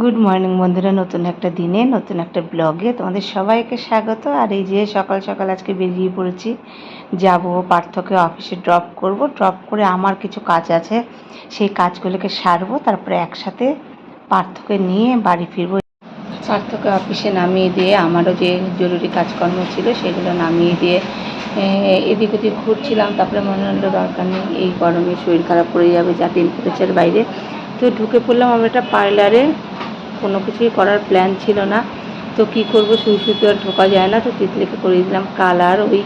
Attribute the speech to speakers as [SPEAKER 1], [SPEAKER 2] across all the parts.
[SPEAKER 1] Good morning বন্ধুরা। নতুন একটা দিনে, নতুন একটা ব্লগে তোমাদের সবাইকে স্বাগত। আর এই যে সকাল সকাল আজকে বেরিয়ে পড়েছি, যাব, পার্থকে অফিসে ড্রপ করব। ড্রপ করে আমার কিছু কাজ আছে, সেই কাজগুলোকে সারবো। তারপরে একসাথে পার্থকে নিয়ে বাড়ি ফিরবো। পার্থকে অফিসে নামিয়ে দিয়ে, আমারও যে জরুরি কাজকর্ম ছিল, সেগুলো নামিয়ে দিয়ে এদিক ওদিক ঘুরছিলাম। তারপরে মনে হলো দরকার নেই, এই গরমে শরীর খারাপ পড়ে যাবে, যা টেম্পারেচার বাইরে। তো ঢুকে পড়লাম আমরা একটা পার্লারে কোনো কিছুই করার প্ল্যান ছিল না। তো কি করব? শুয়ে শুয়ে আর ঢোকা যায় না। তো তিতলিকে করে দিলাম। কালার ওই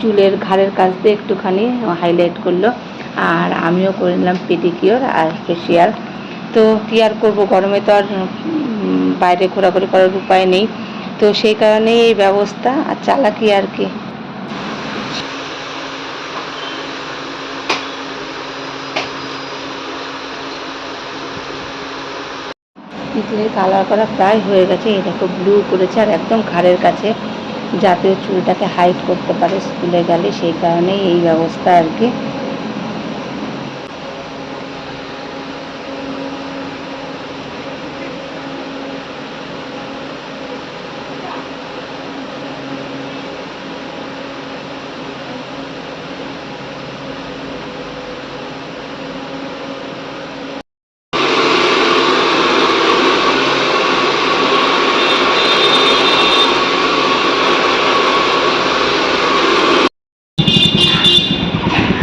[SPEAKER 1] চুলের ঘাড়ের কাছ দিয়ে একটুখানি হাইলাইট করল। আর আমিও করে নিলাম পেডিকিওর আর ফেসিয়াল তো কী আর করব? গরমে তো আর বাইরে ঘোরাঘুরি করার উপায় নেই। তো সেই কারণেই এই ব্যবস্থা। আর চালাকি আর কি। তিতলির কালার করা প্রায় হয়ে গেছে। এই দেখো ব্লু করেছে আর একদম ঘাড়ের কাছে। যাতে চুলটাকে হাইট করতে পারে স্কুলে গেলে সেই কারণেই এই ব্যবস্থা আর কি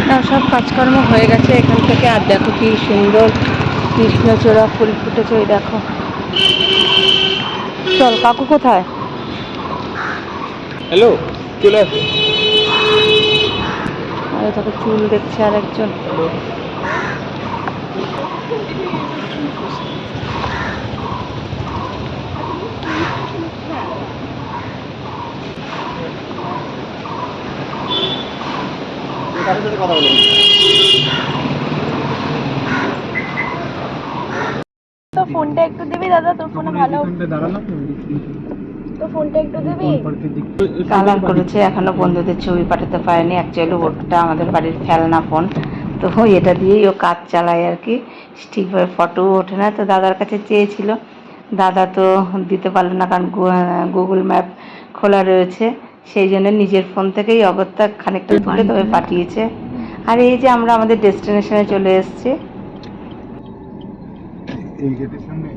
[SPEAKER 1] না সব কাজকর্ম হয়ে গেছে এখান থেকে আর দেখো কি সুন্দর কৃষ্ণচূড়া ফুল ফুটেছে ওই দেখো। চল কাকু কোথায়?
[SPEAKER 2] হ্যালো চলে আসো।
[SPEAKER 1] আরে দেখো চুল দেখছে আর একজন
[SPEAKER 2] কথা বলো
[SPEAKER 3] ফোনটা একটু দিবি দাদা? তোর ফোনে ভালো তো ফোনটা একটু দিবি?
[SPEAKER 1] কালার করেছে এখনও বন্ধুদের ছবি পাঠাতে পারেনি। অ্যাকচুয়ালি ওটা আমাদের বাড়ির ফেলনা ফোন। তো এটা দিয়েই ও কাজ চালায় আর কি। ঠিকভাবে ফটো ওঠে না তো দাদার কাছে চেয়েছিল। দাদা তো দিতে পারল না কারণ গুগল ম্যাপ খোলা রয়েছে। সেই জন্য নিজের ফোন থেকেই অগত্যা খানিকটা তুলে তবে পাঠিয়েছে। আর এই যে আমরা আমাদের ডেস্টিনেশনে চলে এসেছি।
[SPEAKER 2] এই গেটের সামনে।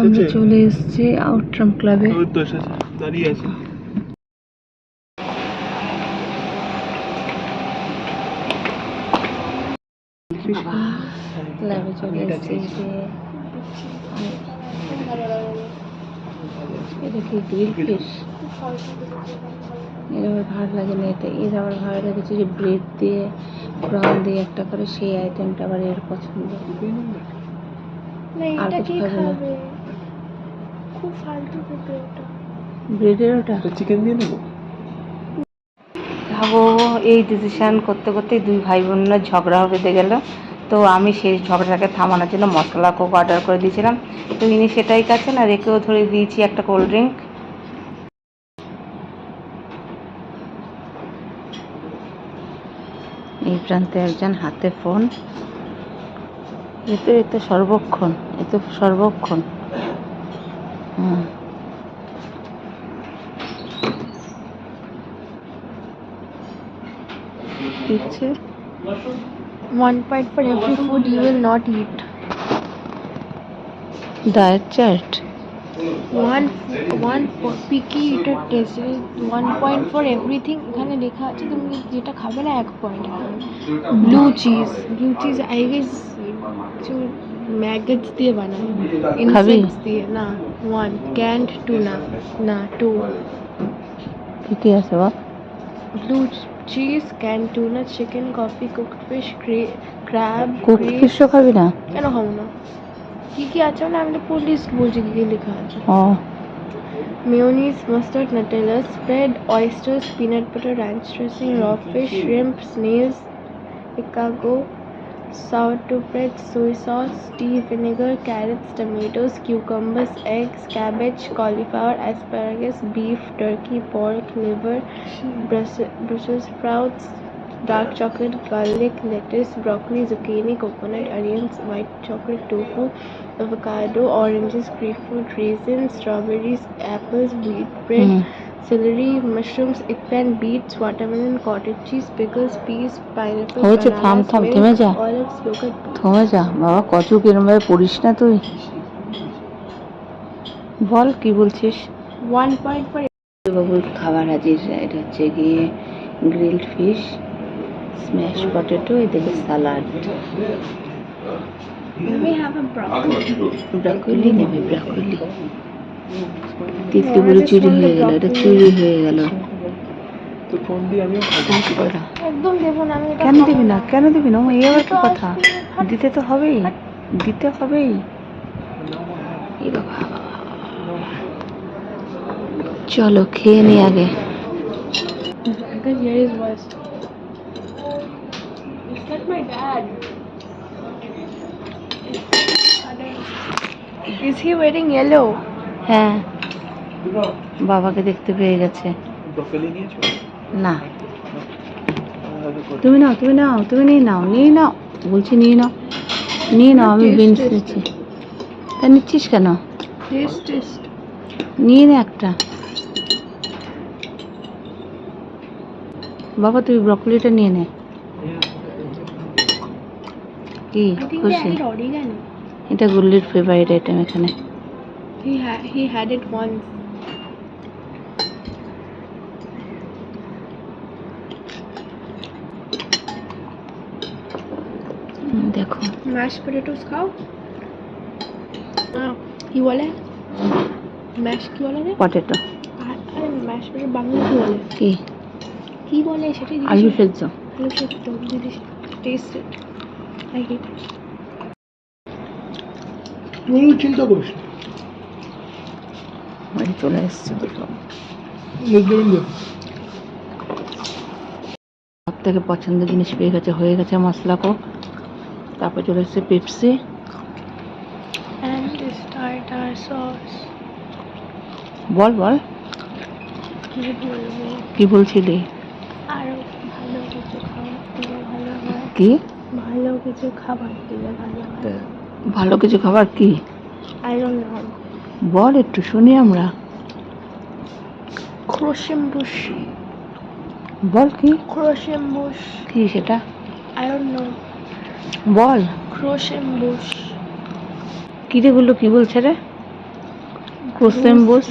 [SPEAKER 1] আমরা চলে এসেছি আউটরাম ক্লাবে।
[SPEAKER 2] দাঁড়িয়ে আছে।
[SPEAKER 1] ক্লাবে চলে এসেছি যে। এটা কি গ্রিল ফিশ? এর আবার ভালো লাগে না এটা এর আবার ভালো লেগেছে যে ব্রেড দিয়ে ব্রাউন দিয়ে একটা করে সেই আইটেমটা আবার এর পছন্দ। আর কিছু
[SPEAKER 3] কি
[SPEAKER 1] খাবে না?
[SPEAKER 3] খুব? ফালতু খেতে ওটা
[SPEAKER 1] ব্রেডের ওটা?
[SPEAKER 2] চিকেন দিয়ে নেব?
[SPEAKER 1] খাব এই ডিসিশন করতে করতেই দুই ভাই বোনের ঝগড়া বেঁধে গেল। তো আমি সেই ঝগড়াটাকে থামানোর জন্য মশলা কোক অর্ডার করে দিয়েছিলাম। তো ইনি সেটাই কাছেন আর একেও ধরে দিয়েছি একটা কোল্ড ড্রিঙ্ক এই প্রান্তে একজন হাতে ফোন। এ তো এ তো সর্বক্ষণ। এ তো সর্বক্ষণ হুম দিচ্ছে
[SPEAKER 3] not eat.
[SPEAKER 1] Diet chart
[SPEAKER 3] one for picky eater test one point for everything এখানে লেখা আছে তুমি যেটা খাবে না এক point blue cheese blue cheese I guess কিছু ম্যাগেটস দিয়ে বানায়? ইনসেক্টস দিয়ে না ওয়ান ক্যান্ড টুনা না টু
[SPEAKER 1] কি কি আছে বা
[SPEAKER 3] blue ch- cheese, canned tuna, chicken, coffee, cooked fish, cra- crab,
[SPEAKER 1] cook
[SPEAKER 3] grapes.
[SPEAKER 1] Fish খাবি না
[SPEAKER 3] কেন খাব না কি কি আছে না আমি তো পুরো লিস্ট বলছি কি কি লেখা আছে
[SPEAKER 1] ও
[SPEAKER 3] mayonnaise mustard Nutella spread oysters peanut butter ranch dressing raw fish shrimp snails Chicago sourdough bread soy sauce tea vinegar carrots tomatoes cucumbers eggs cabbage cauliflower asparagus beef turkey pork liver Brussels, Brussels sprouts dark chocolate, garlic, lettuce, broccoli, zucchini, coconut, onions, white chocolate, tofu, avocado, oranges, grapefruit, raisins, strawberries, apples, wheat bread,
[SPEAKER 1] hmm.
[SPEAKER 3] celery, mushrooms, eggplant, beets, watermelon, cottage cheese, pickles, peas, pineapple,
[SPEAKER 1] হয়েছে, থাম,
[SPEAKER 3] bananas,
[SPEAKER 1] থাম,
[SPEAKER 3] milk,
[SPEAKER 1] থেমে যা।
[SPEAKER 3] olives, yogurt.
[SPEAKER 1] থমে যা বাবা কচু কিরম ভাবে পড়িস না তুই বল কি বলছিস
[SPEAKER 3] One point for
[SPEAKER 1] বাবুর খাবার হাজির এটা হচ্ছে গিয়ে গ্রিলড ফিশ স্ম্যাশ পটেটো এদিকে salad
[SPEAKER 3] we have a broccoli.
[SPEAKER 1] Broccoli নেবে ব্রকলি তিতলি পুরো চুরি হয়ে গেল এটা চুরি হয়ে গেল।
[SPEAKER 2] তো ফোন দিয়ে আমিও খাব।
[SPEAKER 3] একদম দেবো না আমি এটা
[SPEAKER 1] কেন দিবি না? কেন দিবি না? ও এই আবার কি কথা? দিতে তো হবেই। দিতে হবেই। চলো খেয়ে নি আগে।
[SPEAKER 3] It's like my dad. Is he wearing yellow?
[SPEAKER 1] হ্যাঁ। বাবাকে দেখতে পেয়ে গেছে। না। তুমি নাও তুমি নাও তুমি নিয়ে নাও নিয়ে নাও। বলছি নিয়ে নাও। নিয়ে নাও আমি বিনস নিচ্ছি। তা নিচ্ছিস কেন?
[SPEAKER 3] Taste, taste.
[SPEAKER 1] নিয়ে নে একটা। বাবা তুই ব্রকলিটা নিয়ে নে। কি খুশি? এটা গুল্লির ফেভারিট আইটেম এখানে।
[SPEAKER 3] He had he had it once.
[SPEAKER 1] দেখো।
[SPEAKER 3] Mashed potatoes খাও। কি বলে? ম্যাশ কি বলে
[SPEAKER 1] পটেটো
[SPEAKER 3] আরে ম্যাশ পটেটো বাংলা কি বলে?
[SPEAKER 1] কি?
[SPEAKER 3] কি বলে জিজ্ঞেস
[SPEAKER 1] আলু সেদ্ধ।
[SPEAKER 3] আলু সেদ্ধ টেস্ট লাইক ইট
[SPEAKER 2] তুই চিন্তা করিস
[SPEAKER 1] বাড়ি চলে এসছে
[SPEAKER 2] পারলি
[SPEAKER 1] সব থেকে পছন্দের জিনিস পেয়ে গেছে হয়ে গেছে মশলা কোক। তারপর চলে এসছে পেপসি। বল বল।
[SPEAKER 3] কি
[SPEAKER 1] বলছিলি?
[SPEAKER 3] আরও ভালো কিছু খাবার দিলে ভালো হয়।
[SPEAKER 1] কি?
[SPEAKER 3] ভালো কিছু খাবার দিলে ভালো হয়।
[SPEAKER 1] ভালো কিছু খাবার কি?
[SPEAKER 3] আই ডোন্ট নো
[SPEAKER 1] বল একটু শুনি আমরা।
[SPEAKER 3] ক্রোশেম্বুশ
[SPEAKER 1] বল কি?
[SPEAKER 3] ক্রোশেম্বুশ
[SPEAKER 1] কি সেটা?
[SPEAKER 3] আই ডোন্ট নো
[SPEAKER 1] বল।
[SPEAKER 3] ক্রোশেম্বুশ
[SPEAKER 1] কি রে বলল কি বলছে রে? ক্রোসেম্বুস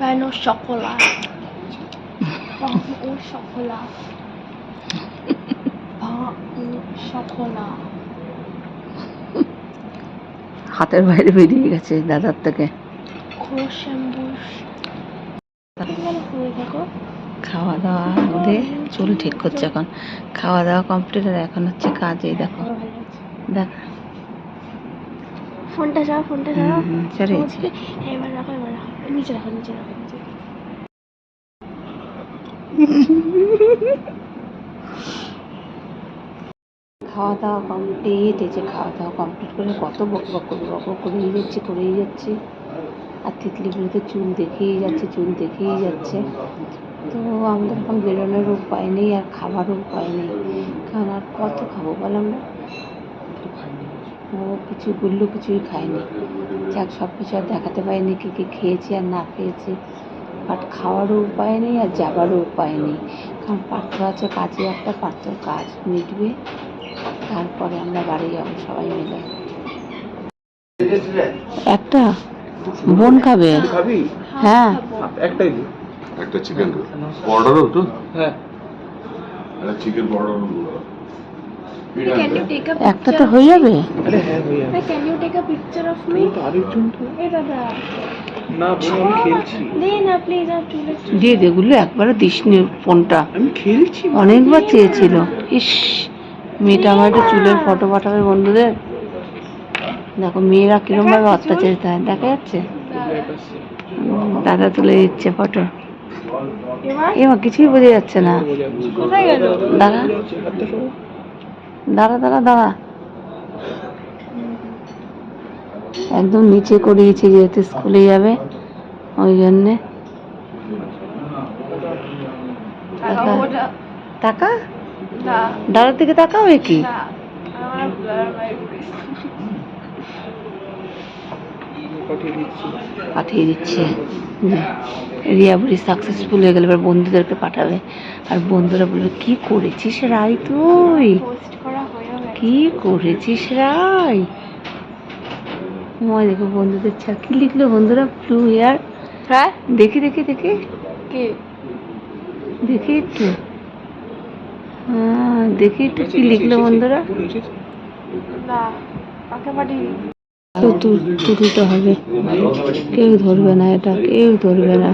[SPEAKER 3] Pain au chocolat. Pain
[SPEAKER 1] হাতের বাইরে বেরিয়ে গেছে দাদার থেকে। খাওয়া দাওয়া করে চুল ঠিক করছে এখন। খাওয়া দাওয়া কমপ্লিট আর এখন হচ্ছে কাজেই দেখো। দেখ।
[SPEAKER 3] ফোনটা যাও ফোনটা যাও। হ্যাঁ এবার রাখো এবার রাখো। নিচে রাখো নিচে রাখো।
[SPEAKER 1] খাওয়া দাওয়া কমপ্লিট এই যে খাওয়া দাওয়া কমপ্লিট করে কত বক বক করে বক বক করেই যাচ্ছি করেই যাচ্ছি। আর তিতলিগুলো তো চুল দেখেই যাচ্ছে, চুল দেখেই যাচ্ছে। তো আমাদের এখন বেরোনোর উপায় নেই, আর খাবারও উপায় নেই। কারণ আর কত খাব বল আমরা? ও কিছু গুল্লু কিছুই খায়নি। যাক সব কিছু আর দেখাতে পারিনি কী কী খেয়েছি আর না খেয়েছি। বাট খাওয়ারও উপায় নেই আর যাবারও উপায় নেই। কারণ পার্থ আছে কাজে একটা পার্থর কাজ মিটবে। তারপরে আমরা বাড়ি যাব সবাই মিলে। একটা? বোন খাবে? হ্যাঁ।
[SPEAKER 2] একটাই
[SPEAKER 4] একটা চিকেন বর্ডার রোল তো
[SPEAKER 2] হ্যাঁ।
[SPEAKER 4] একটা চিকেন
[SPEAKER 3] a
[SPEAKER 1] একটা তো হয়ে যাবে।
[SPEAKER 2] আরে হ্যাঁ
[SPEAKER 3] you take a picture of me?
[SPEAKER 2] তো আরেকজন তো
[SPEAKER 3] এই দাদা।
[SPEAKER 2] না বোন আমি খেলছি।
[SPEAKER 3] দে না প্লিজ আর চুলে
[SPEAKER 1] দিয়ে একবারে দিসনি ফোনটা।
[SPEAKER 2] আমি খেলছি।
[SPEAKER 1] অনেকবার চেয়েছিল। ইস মেয়েটা আমার একটা চুলের ফটো পাঠাবে বন্ধুদের। দেখো মেয়েরা কিরম ভাবে অত্যাচারিত হয় দেখা যাচ্ছে? দাদা তুলে দিচ্ছে ফটো।
[SPEAKER 3] এবার
[SPEAKER 1] এবার কিছুই বোঝা যাচ্ছে না।
[SPEAKER 3] কোথায়
[SPEAKER 1] দাঁড়া দাঁড়া দাঁড়া দাঁড়া একদম নিচে করিয়েছি যেহেতু স্কুলে যাবে। ওই জন্যে। টাকা? ডালের দিকে তাকাও কি?
[SPEAKER 2] পাঠিয়ে দিচ্ছি।
[SPEAKER 1] রিয়া বুড়ি সাকসেসফুল হয়ে গেলে এবার বন্ধুদেরকে পাঠাবে। আর বন্ধুরা বলবে কি করেছিস রাই তুই? কি করেছিস রাই ময় দেখো বন্ধুদের ছাড়। কি লিখলো বন্ধুরা? ব্লু হেয়ার
[SPEAKER 3] হ্যাঁ?
[SPEAKER 1] দেখি দেখি দেখি।
[SPEAKER 3] কি?
[SPEAKER 1] দেখি একটু। হ্যাঁ দেখি একটু কি লিখলো বন্ধুরা?
[SPEAKER 3] না কাকে পাঠিয়ে
[SPEAKER 1] তো তুলতে হবে। কেউ ধরবে না এটা কেউ ধরবে না।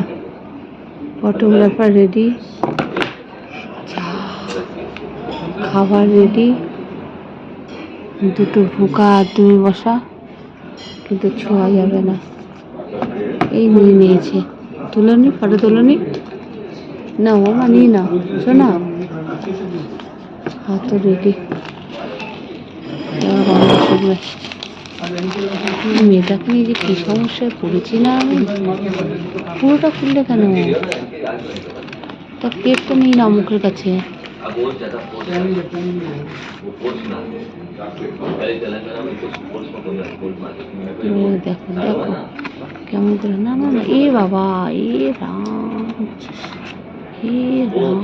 [SPEAKER 1] ফটোগ্রাফার রেডি খাবার রেডি দুটো ভুকা আর তুমি বসা। কিন্তু ছোঁয়া যাবে না। এই নিয়ে নিয়েছে। তুলনি ফটো তুলনি না। ও মা নিয়ে নাও, শোনা। হাত রেডি। মেয়েটাকে নিয়ে যে কী সমস্যায় পড়েছি না আমি? পুরোটা খুললে কেন তা কেকটা নিয়ে না মুখের কাছে। ও দেখো দেখো। কেমন করে? না না না এ বাবা এ রাম। এ রাম।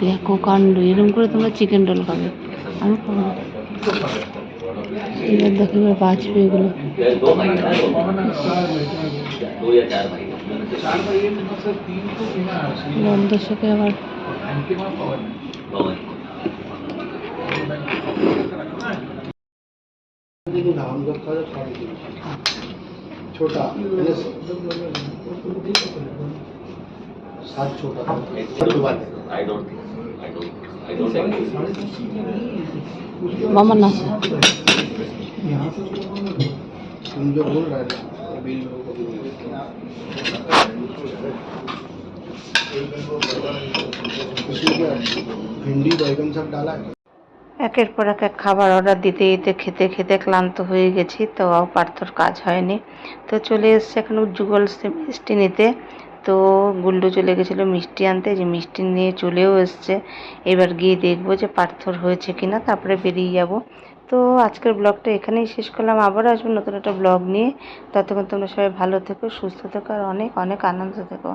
[SPEAKER 1] দেখো কাণ্ড এরকম করে তোমরা চিকেন রোল খাবে। আমি খাব। এবার দেখো এবার বাঁচবে এগুলো। দর্শকে আবার
[SPEAKER 5] छोटा मैंने सात छोटा
[SPEAKER 1] মামা না
[SPEAKER 5] तुम जो बोल रहे थे अभी लोगों को इसमें क्या भिंडी बैगन सब डाला है
[SPEAKER 1] একের পর এক এক খাবার অর্ডার দিতে দিতে খেতে খেতে ক্লান্ত হয়ে গেছি তো পার্থর কাজ হয়নি তো চলে এসছে এখন যুগল সে মিষ্টি নিতে তো গুল্ডু চলে গেছিলো মিষ্টি আনতে যে মিষ্টি নিয়ে চলেও এসছে এবার গিয়ে দেখবো যে পার্থর হয়েছে কিনা তারপরে বেরিয়ে যাব তো আজকের ব্লগটা এখানেই শেষ করলাম। আবারও আসব নতুন একটা ব্লগ নিয়ে। ততক্ষণ তোমরা সবাই ভালো থেকো, সুস্থ থেকো, আর অনেক অনেক আনন্দ থেকো।